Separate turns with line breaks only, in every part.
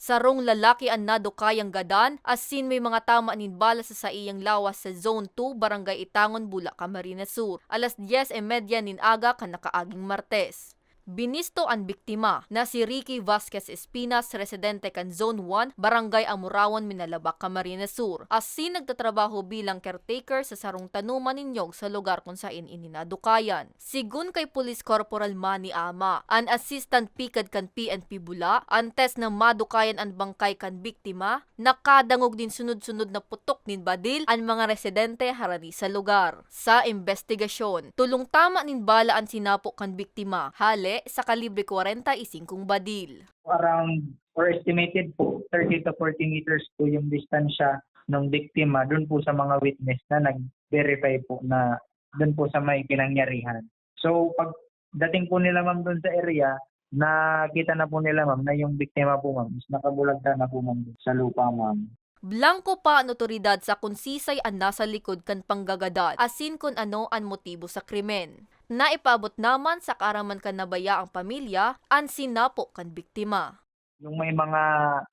Sarong lalaki ang nadukayang gadan asin may mga tama nin bala sa saiyang lawas sa Zone 2, Barangay Itangon, Bula, Camarines Sur. Alas 10.30 nin aga kan nakaaging Martes. Binisto ang biktima na si Ricky Vasquez Espinas, residente kan Zone 1, Barangay Amurawan, Minalabak, Camarines Sur. Asin nagtatrabaho bilang caretaker sa sarong tanuman ninyog sa lugar kung saan ininadukayan. Sigun kay Police Corporal Manny Ama, an assistant pikad kan PNP Bula, antes na madukayan ang bangkay kan biktima, nakadangog din sunod-sunod na putok nin badil ang mga residente harani sa lugar. Sa investigasyon, tulong tama nin bala ang sinapo kan biktima, hale sa kalibre 45 badil.
around or estimated po 30 to 40 meters po yung distansya ng biktima doon po sa mga witness na nag-verify po na doon po sa may pinangyarihan. So pag dating po nila ma'am doon sa area, nakita na po nila ma'am na yung biktima po ma'am is nakabulagta na po ma'am sa lupa ma'am.
Blanco pa ang otoridad sa kung sisay ang nasa likod kan panggagadat, asin kung ano ang motibo sa krimen. Naipabot naman sa karaman kan nabaya ang pamilya, ang sinapo kan biktima.
Yung may mga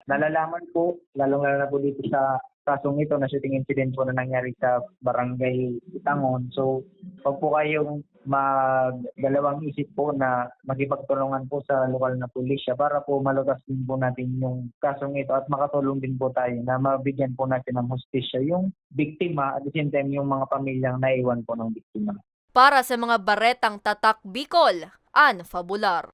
nalalaman po, lalong-lalo na po dito sa kasong ito na shooting incident po na nangyari sa barangay Itangon. So, pag po kayong magdalawang isip po na magipagtulungan po sa lokal na pulisya para po malutas din po natin yung kasong ito at makatulong din po tayo na mabigyan po natin ng hustisya yung biktima at the same time yung mga pamilyang naiwan po ng biktima.
Para sa mga baretang tatak Bicol, An Fabular.